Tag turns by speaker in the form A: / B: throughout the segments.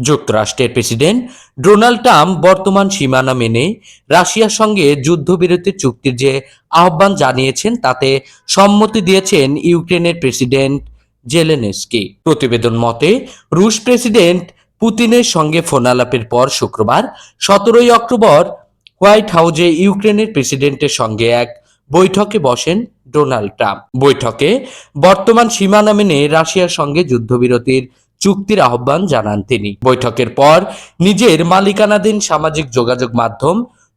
A: যুক্তরাষ্ট্রের president Donald Trump বর্তমান সীমানা মেনে রাশিয়ার সঙ্গে যুদ্ধবিরতি চুক্তির যে আহ্বান জানিয়েছেন, তাতে সম্মতি দিয়েছেন ইউক্রেনের প্রেসিডেন্ট জেলেনেস্কি। প্রতিবেদন মতে, রুশ প্রেসিডেন্ট পুতিনের সঙ্গে ফোনালাপের পর শুক্রবার সতেরোই অক্টোবর হোয়াইট হাউজে ইউক্রেনের প্রেসিডেন্টের সঙ্গে এক বৈঠকে বসেন ডোনাল্ড ট্রাম্প। বৈঠকে বর্তমান সীমানা মেনে রাশিয়ার সঙ্গে যুদ্ধবিরতির চুক্তির আহ্বান জানান তিনি। বৈঠকের পর নিজের মালিকানাধীন সামাজিক যোগাযোগ মাধ্যম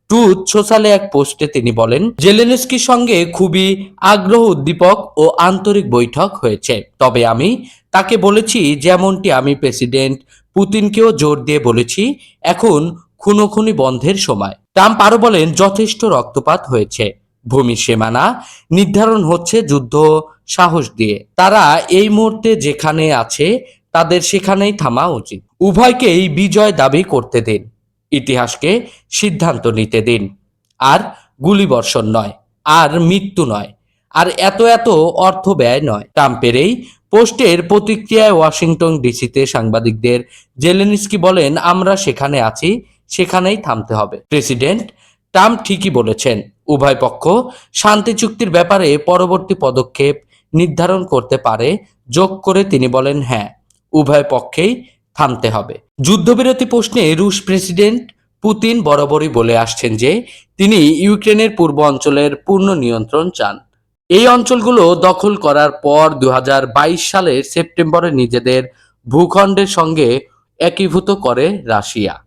A: ট্রুথ সোশ্যালে এক পোস্টে তিনি বলেন, জেলেনস্কির সঙ্গে খুবই আগ্রহ উদ্দীপক ও আন্তরিক বৈঠক হয়েছে। তবে আমি তাকে বলেছি, যেমনটি আমি প্রেসিডেন্ট পুতিনকেও জোর দিয়ে বলেছি, এখন খুনোখুনি বন্ধের সময়। ট্রাম্প আরও বলেন, যথেষ্ট রক্তপাত হয়েছে। ভূমি সীমানা নির্ধারণ হচ্ছে যুদ্ধ সাহস দিয়ে। তারা এই মুহূর্তে যেখানে আছে তাদের সেখানেই থামা উচিত। উভয়কেই বিজয় দাবি করতে দিন। ইতিহাসকে সিদ্ধান্ত নিতে দিন। আর গুলিবর্ষণ নয়, আর মৃত্যু নয়, আর এত এত অর্থ ব্যয় নয়। ট্রাম্পের এই পোস্টের প্রতিক্রিয়ায় ওয়াশিংটন ডিসিতে সাংবাদিকদের জেলেনিস্কি বলেন, আমরা সেখানে আছি, সেখানেই থামতে হবে। প্রেসিডেন্ট ট্রাম্প ঠিকই বলেছেন, উভয় পক্ষ শান্তি চুক্তির ব্যাপারে পরবর্তী পদক্ষেপ নির্ধারণ করতে পারে। যোগ করে তিনি বলেন হ্যাঁ। উভয় পক্ষেই থামতে হবে। যুদ্ধবিরতি প্রশ্নে রুশ প্রেসিডেন্ট পুতিন বরাবরই বলে আসছেন যে, তিনি ইউক্রেনের পূর্ব অঞ্চলের পূর্ণ নিয়ন্ত্রণ চান। এই অঞ্চলগুলো দখল করার পর দু হাজার বাইশ সালের সেপ্টেম্বরে নিজেদের ভূখণ্ডের সঙ্গে একীভূত করে রাশিয়া।